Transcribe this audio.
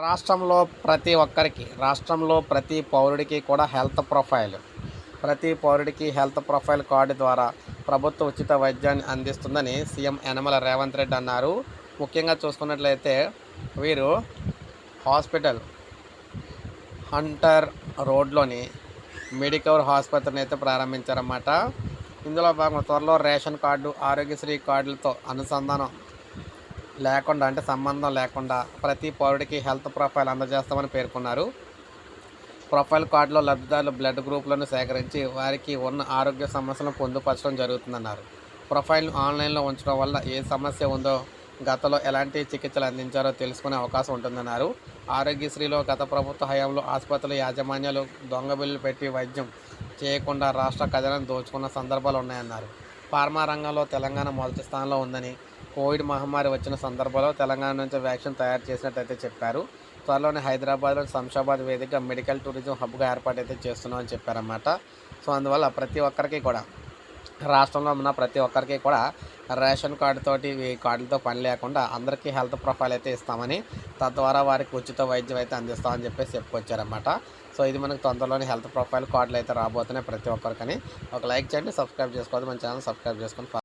రాష్ట్రంలో ప్రతి ఒక్కరికి రాష్ట్రంలో ప్రతి పౌరుడికి కూడా హెల్త్ ప్రొఫైల్. ప్రతి పౌరుడికి హెల్త్ ప్రొఫైల్ కార్డు ద్వారా ప్రభుత్వ ఉచిత వైద్యాన్ని అందిస్తుందని సీఎం యనమల రేవంత్ రెడ్డి అన్నారు. ముఖ్యంగా చూసుకున్నట్లయితే వీరు హాస్పిటల్ హంటర్ రోడ్లోని మెడికవర్ ఆసుపత్రిని అయితే ప్రారంభించారన్నమాట. ఇందులో భాగంగా త్వరలో రేషన్ కార్డు ఆరోగ్యశ్రీ కార్డులతో అనుసంధానం లేకుండా అంటే సంబంధం లేకుండా ప్రతి పౌరుడికి హెల్త్ ప్రొఫైల్ అందజేస్తామని పేర్కొన్నారు. ప్రొఫైల్ కార్డులో లబ్ధిదారులు బ్లడ్ గ్రూపులను సేకరించి వారికి ఉన్న ఆరోగ్య సమస్యలను పొందుపరచడం జరుగుతుందన్నారు. ప్రొఫైల్ను ఆన్లైన్లో ఉంచడం వల్ల ఏ సమస్య ఉందో గతంలో ఎలాంటి చికిత్సలు అందించారో తెలుసుకునే అవకాశం ఉంటుందన్నారు. ఆరోగ్యశ్రీలో గత ప్రభుత్వ హయాంలో ఆసుపత్రుల యాజమాన్యాలు దొంగ బిల్లులు పెట్టి వైద్యం చేయకుండా రాష్ట్ర ఖజానాను దోచుకున్న సందర్భాలు ఉన్నాయన్నారు. ఫార్మా రంగంలో తెలంగాణ మొదటి స్థానంలో ఉందని కోవిడ్ మహమ్మారి వచ్చిన సందర్భంలో తెలంగాణ నుంచి వ్యాక్సిన్ తయారు చేసినట్టయితే చెప్పారు. త్వరలోనే హైదరాబాద్లో శంషాబాద్ వేదిక మెడికల్ టూరిజం హబ్గా ఏర్పాటు అయితే చేస్తున్నామని చెప్పారన్నమాట. సో అందువల్ల ప్రతి ఒక్కరికి కూడా రాష్ట్రంలో ఉన్న ప్రతి ఒక్కరికి కూడా రేషన్ కార్డుతోటి ఈ కార్డులతో పని లేకుండా అందరికీ హెల్త్ ప్రొఫైల్ అయితే ఇస్తామని తద్వారా వారికి ఉచిత వైద్యం అయితే అందిస్తామని చెప్పేసి చెప్పుకొచ్చారన్నమాట. సో ఇది మనకు తొందరలోనే హెల్త్ ప్రొఫైల్ కార్డులు అయితే రాబోతున్నాయి ప్రతి ఒక్కరికని. ఒక లైక్ చేయండి సబ్స్క్రైబ్ చేసుకోవద్దు మన ఛానల్ సబ్స్క్రైబ్ చేసుకొని